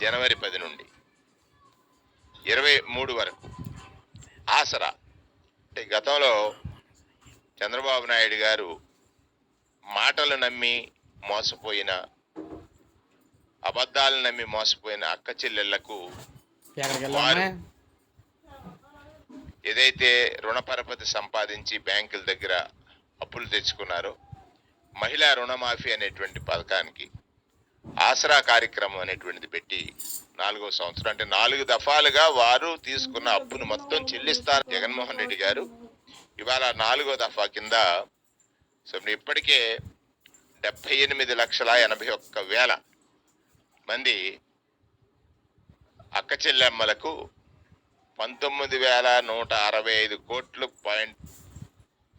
జనవరి పది నుండి ఇరవై మూడు వరకు. ఆసరా. అంటే గతంలో చంద్రబాబు నాయుడు గారు మాటలు నమ్మి మోసపోయిన అబద్ధాలు నమ్మి మోసపోయిన అక్క చెల్లెళ్ళకు వెళ్ళామా ఏదైతే రుణ పరపతి సంపాదించి బ్యాంకుల దగ్గర అప్పులు తెచ్చుకున్నారో మహిళా రుణమాఫీ అనేటువంటి పథకానికి ఆసరా కార్యక్రమం అనేటువంటిది పెట్టి నాలుగో సంవత్సరం అంటే నాలుగు దఫాలుగా వారు తీసుకున్న అప్పును మొత్తం చెల్లిస్తారు జగన్మోహన్ రెడ్డి గారు. ఇవాళ నాలుగో దఫా కింద సో ఇప్పటికే డెబ్బై ఎనిమిది లక్షల ఎనభై ఒక్క వేల మంది అక్క చెల్లెమ్మలకు పంతొమ్మిది వేల నూట అరవై ఐదు కోట్లు పాయింట్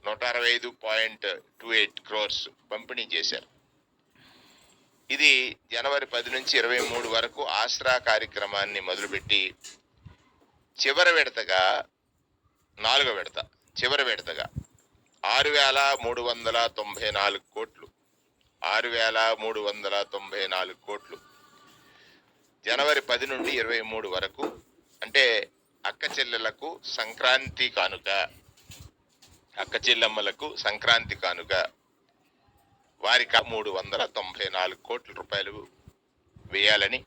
నూట అరవై ఐదు పాయింట్ టూ ఎయిట్ క్రోర్స్ పంపిణీ చేశారు. ఇది జనవరి పది నుంచి ఇరవై మూడు వరకు ఆసరా కార్యక్రమాన్ని మొదలుపెట్టి చివరి విడతగా నాలుగో విడత చివరి విడతగా ఆరు వేల మూడు వందల తొంభై నాలుగు కోట్లు ఆరు వేల మూడు వందల తొంభై నాలుగు కోట్లు. జనవరి పది నుండి ఇరవై మూడు వరకు అంటే అక్క చెల్లెలకు సంక్రాంతి కానుక అక్క చెల్లెమ్మలకు సంక్రాంతి కానుక వారికి మూడు వందల తొంభై నాలుగు కోట్ల రూపాయలు వేయాలని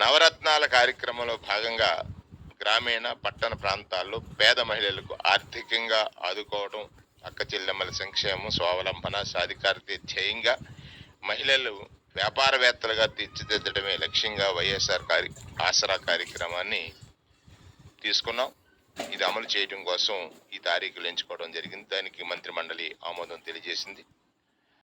నవరత్నాల కార్యక్రమంలో భాగంగా గ్రామీణ పట్టణ ప్రాంతాల్లో పేద మహిళలకు ఆర్థికంగా ఆదుకోవడం అక్క చెల్లెమ్మల సంక్షేమం స్వావలంబన సాధికారత ధ్యేయంగా మహిళలు వ్యాపారవేత్తలుగా తీర్చిదిద్దడమే లక్ష్యంగా వైఎస్ఆర్ కార్య ఆసరా కార్యక్రమాన్ని తీసుకున్నాం. ఇది అమలు చేయడం కోసం ఈ తారీఖులు ఎంచుకోవడం జరిగింది. దానికి మంత్రి మండలి ఆమోదం తెలియజేసింది.